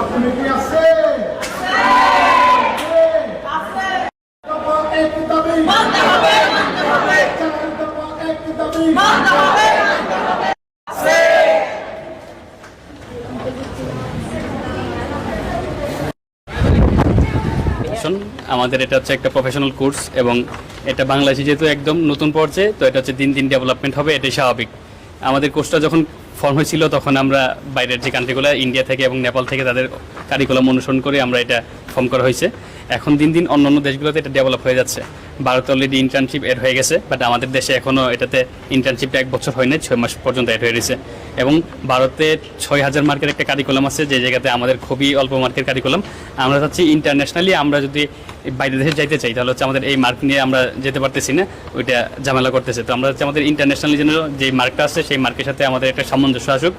আছে আমাদের এটা হচ্ছে একটা প্রফেশনাল কোর্স এবং এটা বাংলাদেশে যেহেতু একদম নতুন পর্যায়ে তো এটা হচ্ছে দিন দিন ডেভেলপমেন্ট হবে, এটাই স্বাভাবিক। আমাদের কোর্সটা যখন ফর্ম হয়েছিল, তখন আমরা বাইরের যে কান্ট্রিগুলো ইন্ডিয়া থেকে এবং নেপাল থেকে তাদের কারিকুলাম অনুসরণ করে আমরা এটা ফর্ম করা হয়েছে। এখন দিন দিন অন্য অন্য দেশগুলোতে এটা ডেভেলপ হয়ে যাচ্ছে। ভারতে অলরেডি ইন্টার্নশিপ এড হয়ে গেছে বাট আমাদের দেশে এখনও এটাতে ইন্টার্নশিপটা এক বছর হয় হয়নি ছয় মাস পর্যন্ত এড হয়ে গেছে এবং ভারতে ছয় হাজার মার্কের একটা কারিকুলাম আছে, যে জায়গাতে আমাদের খুবই অল্প মার্কের কারিকুলাম আমরা চাচ্ছি ইন্টারন্যাশনালি আমরা যদি বাইরে দেশে যাইতে চাই, তাহলে হচ্ছে আমাদের এই মার্ক নিয়ে আমরা যেতে পারতেছি না, ওইটা ঝামেলা করতেছে। তো আমরা হচ্ছে আমাদের ইন্টারন্যাশনাল যেন যে মার্কটা আছে সেই মার্কের সাথে আমাদের একটা সামঞ্জস্য আসুক।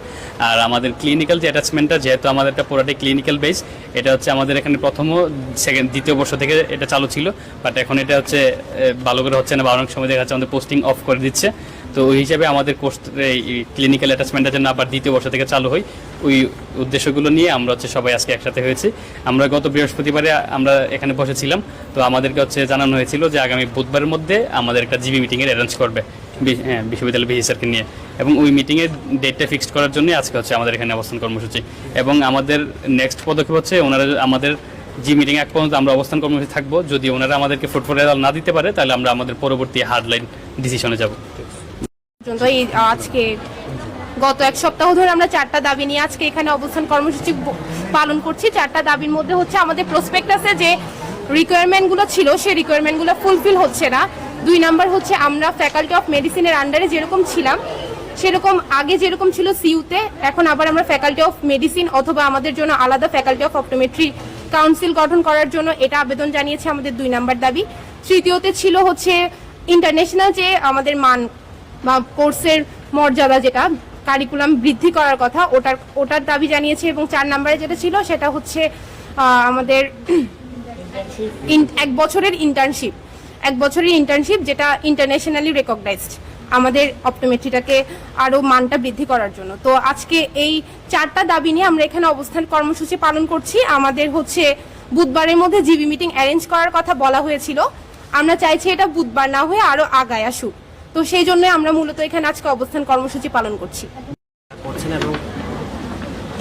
আর আমাদের ক্লিনিক্যাল যে অ্যাটাচমেন্টটা যেহেতু আমাদের একটা পুরোটাই ক্লিনিক্যাল বেস এটা হচ্ছে আমাদের এখানে প্রথম সেকেন্ড দ্বিতীয় বর্ষ থেকে এটা চালু ছিল। বাট এখন এটা হচ্ছে ভালো করে হচ্ছে না, বা অনেক সময় দেখা যাচ্ছে আমাদের পোস্টিং অফ করে দিচ্ছে। তো ওই হিসাবে আমাদের কোর্স এই ক্লিনিক্যাল অ্যাটাচমেন্টের জন্য আবার দ্বিতীয় বর্ষ থেকে চালু হয় ওই উদ্দেশ্যগুলো নিয়ে আমরা হচ্ছে সবাই আজকে একসাথে হয়েছি। আমরা গত বৃহস্পতিবারে আমরা এখানে বসেছিলাম। তো আমাদেরকে হচ্ছে জানানো হয়েছিল যে আগামী বুধবারের মধ্যে আমাদের একটা জিবি মিটিংয়ের অ্যারেঞ্জ করবে হ্যাঁ বিশ্ববিদ্যালয় ভিসি স্যারকে নিয়ে। এবং ওই মিটিংয়ের ডেটটা ফিক্সড করার জন্যই আজকে হচ্ছে আমাদের এখানে অবস্থান কর্মসূচি। এবং আমাদের নেক্সট পদক্ষেপ হচ্ছে ওনারা আমাদের জি মিটিং এক পর্যন্ত আমরা অবস্থান কর্মসূচি থাকব। যদি ওনারা আমাদেরকে ফুটফল রেজাল্ট না দিতে পারে, তাহলে আমরা আমাদের পরবর্তী হার্ডলাইন ডিসিশনে যাব। পর্যন্ত এই আজকে গত এক সপ্তাহ ধরে আমরা চারটা দাবি নিয়ে আজকে এখানে অবস্থান কর্মসূচি পালন করছি। চারটা দাবির মধ্যে হচ্ছে আমাদের প্রসপেক্টাসে যে রিকোয়ারমেন্টগুলো ছিল, সেই রিকোয়ারমেন্টগুলো ফুলফিল হচ্ছে না। দুই নাম্বার হচ্ছে আমরা ফ্যাকাল্টি অফ মেডিসিনের আন্ডারে যেরকম ছিলাম, সেরকম আগে যেরকম ছিল সিইউতে এখন আবার আমরা ফ্যাকাল্টি অফ মেডিসিন অথবা আমাদের জন্য আলাদা ফ্যাকাল্টি অফ অপটোমেট্রি কাউন্সিল গঠন করার জন্য এটা আবেদন জানিয়েছে আমাদের দুই নাম্বার দাবি। তৃতীয়তে ছিল হচ্ছে ইন্টারন্যাশনাল যে আমাদের মান বা কোর্সের মর্যাদা যেটা কারিকুলাম বৃদ্ধি করার কথা, ওটার ওটার দাবি জানিয়েছে এবং চার নম্বরে যেটা ছিল সেটা হচ্ছে আমাদের এক বছরের ইন্টার্নশিপ এক বছরের ইন্টার্নশিপ যেটা ইন্টারন্যাশনালি রেকগনাইজড আমাদের অপটোমেট্রিটাকে আরও মানটা বৃদ্ধি করার জন্য। তো আজকে এই চারটা দাবি নিয়ে আমরা এখানে অবস্থান কর্মসূচি পালন করছি। আমাদের হচ্ছে বুধবারের মধ্যে জিবি মিটিং অ্যারেঞ্জ করার কথা বলা হয়েছিল। আমরা চাইছি এটা বুধবার না হয়ে আরও আগায় আসুক। তো সেই জন্য আমরা মূলত এখানে আজকে অবস্থান কর্মসূচি পালন করছি। করছেন এবং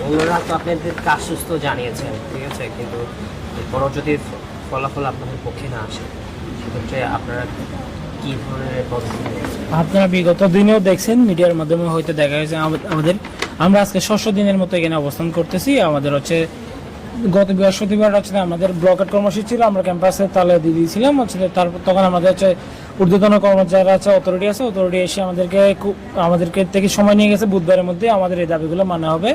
ওনারা তো আপনাদের কাজ সুস্থ জানিয়েছেন ঠিক আছে? কিন্তু এরপরও যদি ফলাফল আপনাদের পক্ষে না আসে সেক্ষেত্রে আপনারা কি ধরনের পদক্ষেপ আপনারা বিগত দিনেও দেখছেন মিডিয়ার মাধ্যমে হয়তো দেখা গেছে আমাদের। আমরা আজকে ষষ্ঠ দিনের মতো এখানে অবস্থান করতেছি। আমাদের হচ্ছে গত বৃহস্পতিবার হচ্ছে আমাদের ব্লকের কর্মসূচি ছিল, আমরা ক্যাম্পাসে তালে দিয়ে দিয়েছিলাম। হচ্ছে তারপর তখন আমাদের হচ্ছে ঊর্ধ্বতন কর্মচারী আছে অথরিটি আছে অথরিটি এসে আমাদেরকে আমাদেরকে থেকে সময় নিয়ে গেছে। বুধবারের মধ্যে আমাদের এই দাবিগুলো মানা হবে।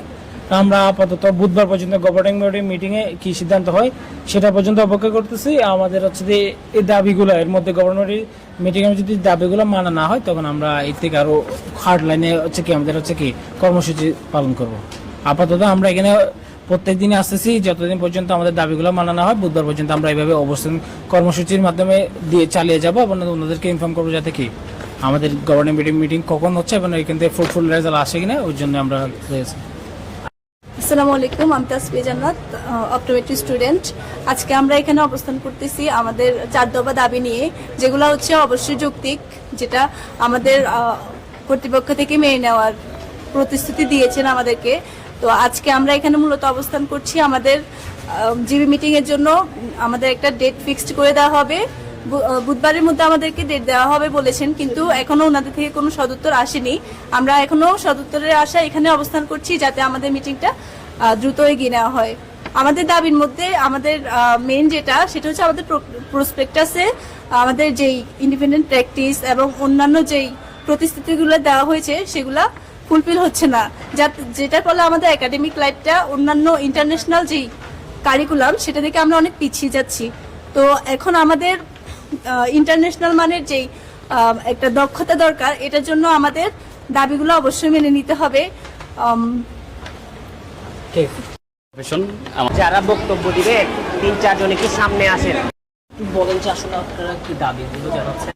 আমরা আপাতত বুধবার পর্যন্ত গভর্নিং বডি মিটিং এ কি সিদ্ধান্ত হয় সেটা পর্যন্ত অপেক্ষা করতেছি। আমাদের হচ্ছে যে এই দাবিগুলো, এর মধ্যে গভর্নমেন্টের মিটিং এ যদি দাবিগুলো মানা না হয়, তখন আমরা এর থেকে আরও হার্ড লাইনে হচ্ছে কি, আমাদের হচ্ছে কি কর্মসূচি পালন করব। আপাতত আমরা এখানে প্রত্যেক দিনে আসতেছি, যতদিন পর্যন্ত আমাদের দাবিগুলো মানানো হয়, বুধবার পর্যন্ত আমরা এইভাবে অবস্থান কর্মসূচির মাধ্যমে দিয়ে চালিয়ে যাব এবং ওনাদেরকে ইনফর্ম করব যাতে কি আমাদের গভর্নিং মিটিং মিটিং কখন হচ্ছে এবং এখান থেকে ফ্রুটফুল রেজাল্ট আসে কিনা, ওই জন্য আমরা রয়েছি। আসসালামু আলাইকুম, আমি তাসফিয়া জান্নাত অপটোমেট্রি স্টুডেন্ট আজকে আমরা এখানে অবস্থান করতেছি আমাদের চার দফা দাবি নিয়ে, যেগুলো হচ্ছে অবশ্যই যৌক্তিক, যেটা আমাদের কর্তৃপক্ষ থেকে মেনে নেওয়ার প্রতিশ্রুতি দিয়েছেন আমাদেরকে। তো আজকে আমরা এখানে মূলত অবস্থান করছি আমাদের জিবি মিটিং এর জন্য। আমাদের একটা ডেট ফিক্সড করে দেওয়া হবে। বুধবারের মধ্যে আমাদেরকে ডেট দেওয়া হবে বলেছেন, কিন্তু এখনও ওনাদের থেকে কোনো সদুত্তর আসেনি। আমরা এখনও সদুত্তরের আশা এখানে অবস্থান করছি যাতে আমাদের মিটিংটা দ্রুত এগিয়ে নেওয়া হয়। আমাদের দাবির মধ্যে আমাদের মেন যেটা, সেটা হচ্ছে আমাদের প্রসপেক্টাসে আমাদের যেই ইন্ডিপেন্ডেন্ট প্র্যাকটিস এবং অন্যান্য যেই প্রতিশ্রুতিগুলো দেওয়া হয়েছে, সেগুলা ফুলফিল হচ্ছে না। যেটার ফলে আমাদের একাডেমিক লাইফটা অন্যান্য ইন্টারন্যাশনাল যেই কারিকুলাম সেটা থেকে আমরা অনেক পিছিয়ে যাচ্ছি। তো এখন আমাদের ইন্টারন্যাশনাল মানের যেই একটা দক্ষতা দরকার এটার জন্য আমাদের দাবিগুলো অবশ্যই মেনে নিতে হবে। যারা বক্তব্য দিবে তিন চারজনে কি সামনে আসেন? বলেন যে আসলে আপনারা কি দাবিগুলো জানাচ্ছেন?